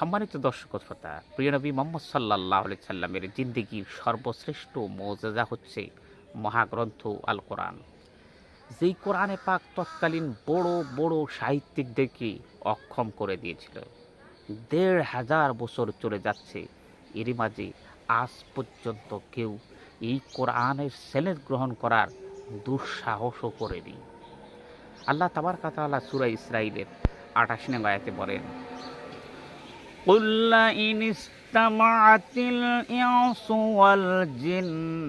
সম্মানিত দর্শক শ্রোতা, প্রিয় নবী মোহাম্মদ সাল্লাহ সাল্লামের জিন্দিগির সর্বশ্রেষ্ঠ মৌজাজা হচ্ছে মহাগ্রন্থ আল কোরআন যেই কোরআনে পাক তৎকালীন বড় বড় সাহিত্যিকদেরকে অক্ষম করে দিয়েছিল। দেড় হাজার বছর চলে যাচ্ছে, এরই মাঝে আজ পর্যন্ত কেউ এই কোরআনের সেলেদ গ্রহণ করার দুঃসাহসও করেনি। আল্লাহ তাবার কাতা আল্লাহ সুরা ইসরাইলের আঠাশ আয়াতে বলেন قل إن استمعت الإنس والجن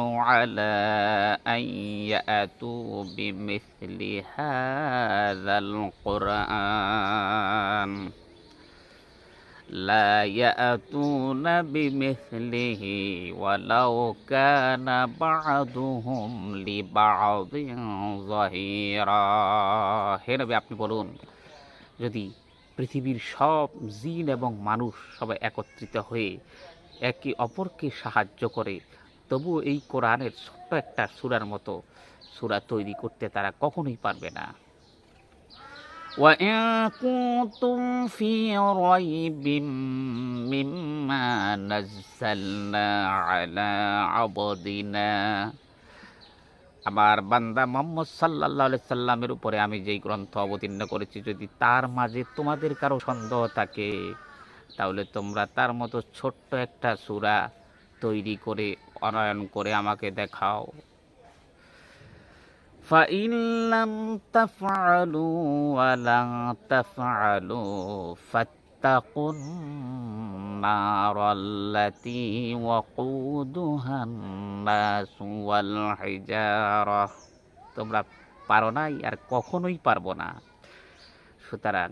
على أن يأتوا بمثل هذا القرآن لا يأتون بمثله ولو كان بعضهم لبعض ظهيرا হে নবী আপনি বলুন যদি পৃথিবীর সব জিন এবং মানুষ সবাই একত্রিত হয়ে একে অপরকে সাহায্য করে তবু এই কোরআনের ছোট্ট একটা সুরার মতো সুরা তৈরি করতে তারা কখনোই পারবে না وإن كنتم في ريب مما نزلنا على عبدنا আমার বান্দা মোহাম্মদ সাল্লাহ সাল্লামের উপরে আমি যেই গ্রন্থ অবতীর্ণ করেছি যদি তার মাঝে তোমাদের কারো সন্দেহ থাকে তাহলে তোমরা তার মতো ছোট্ট একটা সূরা তৈরি করে অনয়ন করে আমাকে দেখাও فإن لم تفعلوا ولن تفعلوا فاتقوا النار التي وقودها الناس والحجارة তোমরা পারো নাই আর কখনোই পারবো না সুতরাং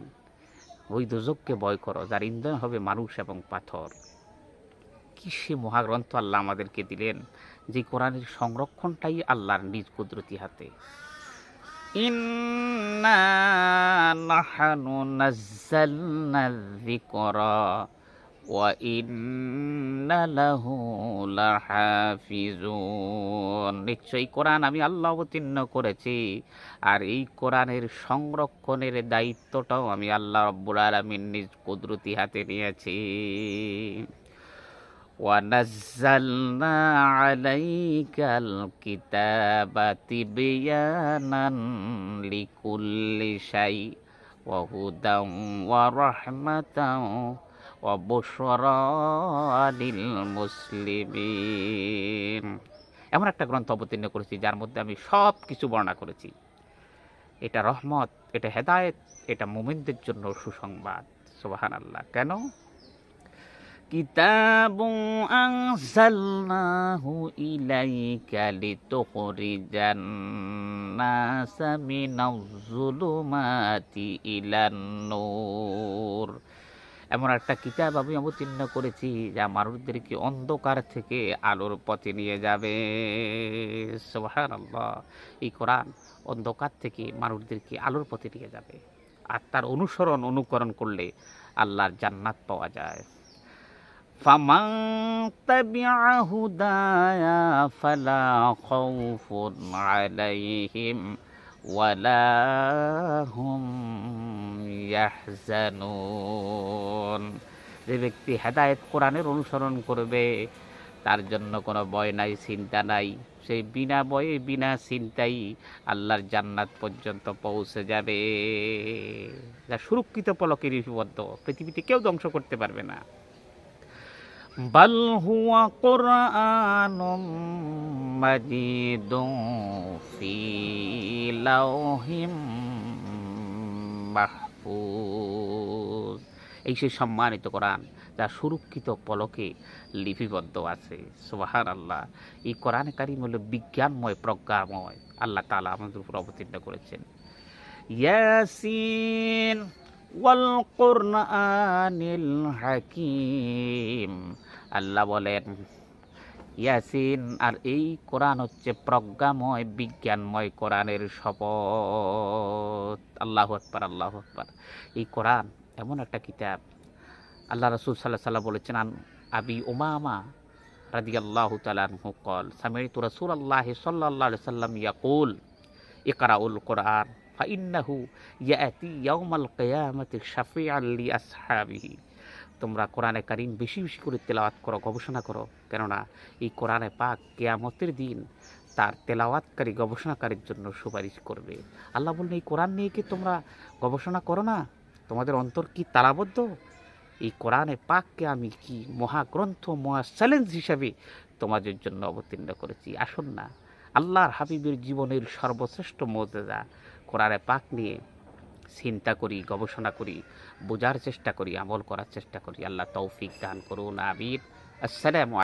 ওই দুজককে ভয় করো যার ইন্ধন হবে মানুষ এবং পাথর কি সে মহাগ্রন্থ আল্লাহ আমাদেরকে দিলেন যে কোরআনের সংরক্ষণটাই আল্লাহর নিজ কুদরতি হাতে ইন্না নাহানু নাজ্জালনা যিকরা ওয়া ইন্না লাহু লাহাফিজুন নিশ্চয়ই কোরআন আমি আল্লাহ অবতীর্ণ করেছি আর এই কোরআনের সংরক্ষণের দায়িত্বটাও আমি আল্লাহ রব্বুল আলামিন নিজ কুদরতি হাতে নিয়েছি ونزلنا عليك الكتاب تبيانا لكل شيء وهدى ورحمة وبشرى للمسلمين এমন একটা গ্রন্থ অবতীর্ণ করেছি যার মধ্যে আমি সব কিছু বর্ণনা করেছি এটা রহমত এটা হেদায়েত এটা মুমিনদের জন্য সুসংবাদ সুবাহান আল্লাহ কেন كتاب أنزلناه إليك لتخرج الناس من الظلمات إلى النور এমন একটা কিতাব আমি অবতীর্ণ করেছি যা মানুষদেরকে অন্ধকার থেকে আলোর পথে নিয়ে যাবে সোহান আল্লাহ এই কোরআন অন্ধকার থেকে মানুষদেরকে আলোর পথে নিয়ে যাবে আর তার অনুসরণ অনুকরণ করলে আল্লাহর জান্নাত পাওয়া যায় فمن تبع هدايا فلا خوف عليهم ولا هم ইয়াহজানুন। যে ব্যক্তি হেদায়েত কোরআনের অনুসরণ করবে, তার জন্য কোনো বয় নাই, চিন্তা নাই। সেই বিনা বয়ে, বিনা চিন্তাই আল্লাহর জান্নাত পর্যন্ত পৌঁছে যাবে। যা সুরক্ষিত পলকে ঋষিবদ্ধ পৃথিবীতে কেউ ধ্বংস করতে পারবে না। বাল হুয়া কোরআন মাজিদ এই সেই সম্মানিত কোরআন, যা সুরক্ষিত পলকে লিপিবদ্ধ আছে। সোহার আল্লাহ এই কোরআন কারিম হলো বিজ্ঞানময়, প্রজ্ঞাময়। আল্লাহ তালা আমাদের উপর অবতীর্ণ করেছেন। ইয়াসিন ওয়াল হাকিম। আল্লাহ বলেন ইয়াসিন, আর এই কোরআন হচ্ছে প্রজ্ঞাময়, বিজ্ঞানময় কোরআনের শপথ। আল্লাহ আকবর আল্লাহ আকবর। এই কোরআন এমন একটা কিতাব। আল্লাহ রসুল সাল্লাহ সাল্লাহ বলেছেন আবি ওমামা রাজি আল্লাহ তালানহু কল তু রসুল আল্লাহ সাল্লাহ সাল্লাম ইয়াকুল, ইকরাউল কোরআন, ফাইন্নাহু ইয়াতি ইয়াউমাল কেয়ামতি শাফিআ লি আসহাবিহি। তোমরা কোরআনে কারিম বেশি বেশি করে তেলাওয়াত করো, গবেষণা করো। কেননা এই কোরআনে পাক কেয়ামতের দিন তার তেলাওয়াতকারী, গবেষণাকারীর জন্য সুপারিশ করবে। আল্লাহ বললেন, এই কোরআন নিয়ে কি তোমরা গবেষণা করো না? তোমাদের অন্তর কি তালাবদ্ধ? এই কোরআনে পাককে আমি কি মহাগ্রন্থ, মহা চ্যালেঞ্জ হিসাবে তোমাদের জন্য অবতীর্ণ করেছি? আসুন না। আল্লাহর হাবিবের জীবনের সর্বশ্রেষ্ঠ মর্যাদা কোরআনে পাক নিয়ে চিন্তা করি, গবেষণা করি, বোঝার চেষ্টা করি, আমল করার চেষ্টা করি। আল্লাহ তৌফিক দান করুন আবির আসসালামু